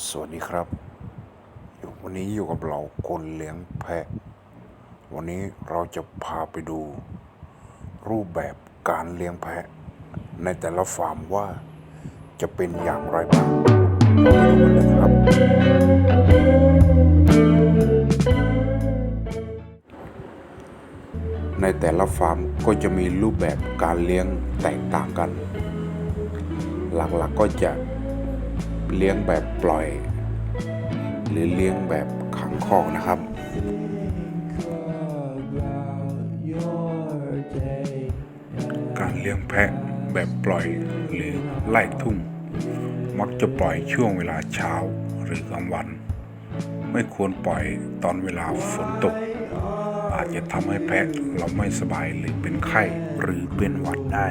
สวัสดีครับ วันนี้อยู่กับเราคนเลี้ยงแพะ วันนี้เราจะพาไปดู รูปแบบการเลี้ยงแพะ ในแต่ละฟาร์มว่าจะเป็นอย่างไรบ้างเราไปดูกันเลยครับ ในแต่ละฟาร์มก็จะมีรูปแบบการเลี้ยงแตกต่างกัน หลักๆก็จะ เลี้ยงแบบปล่อย หรือเลี้ยงแบบขังคอกนะครับ การเลี้ยงแพะแบบปล่อยหรือไล่ทุ่ง มักจะปล่อยช่วงเวลาเช้าหรือกลางวัน ไม่ควรปล่อยตอนเวลาฝนตก อาจจะทำให้แพะเราไม่สบายหรือเป็นไข้หรือเป็นหวัดได้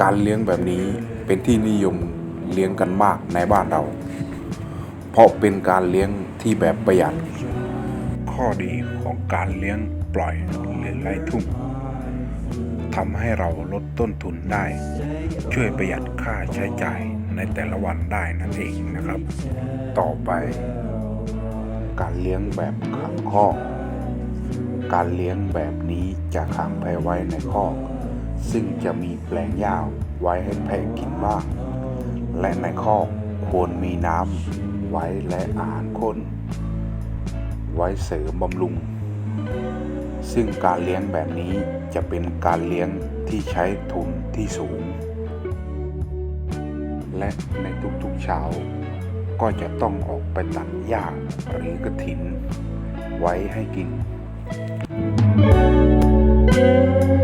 การเลี้ยงแบบนี้เป็นที่นิยม เลี้ยงกันมากในบ้านเรา เพราะเป็นการเลี้ยงที่แบบประหยัด ข้อดีของการเลี้ยงปล่อยหรือไล่ทุ่งทำให้เราลดต้นทุนได้ ช่วยประหยัดค่าใช้จ่ายในแต่ละวันได้นั่นเองนะครับ ต่อไป การเลี้ยงแบบขังคอกการเลี้ยงแบบนี้จะขังแพะไว้ในคอก ซึ่งจะมีแปลงหญ้าไว้ให้แพะกินบ้าง และในคอกควรมีน้ำไว้และอาหารข้น ไว้เสริมบำรุง ซึ่งการเลี้ยงแบบนี้จะเป็นการเลี้ยงที่ใช้ทุนที่สูง และในทุกๆเช้าก็จะต้องออกไปตัดหญ้าหรือกระถิน ไว้ให้กินข้อ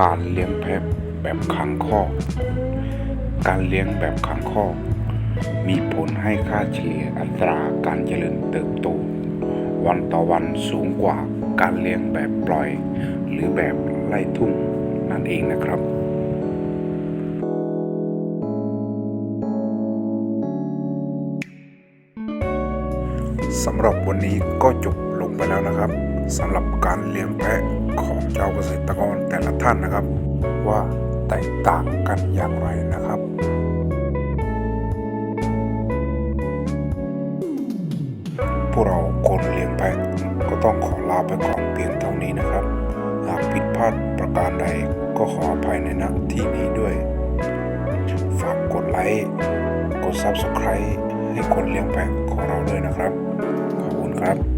การเลี้ยงแพะแบบขังคอก การเลี้ยงแบบขังคอก มีผลให้ค่าเฉลี่ยอัตราการเจริญเติบโต วันต่อวันสูงกว่าการเลี้ยงแบบปล่อย หรือแบบไล่ทุ่งนั่นเองนะครับสำหรับวันนี้ก็จบลงไปแล้วนะครับ สำหรับการเลี้ยงแพะของเจ้าเกษตรกรแต่ละท่านนะครับ ว่าแตกต่างกันอย่างไรนะครับพวกเราคนเลี้ยงแพะก็ต้องขอลาไปก่อนเพียงเท่านี้นะครับ หากผิดพลาดประการใดก็ขออภัยในณที่นี้ด้วย ฝากกดไลค์กด Subscribe ให้คนเลี้ยงแพะของเราด้วยนะครับ ขอบคุณครับ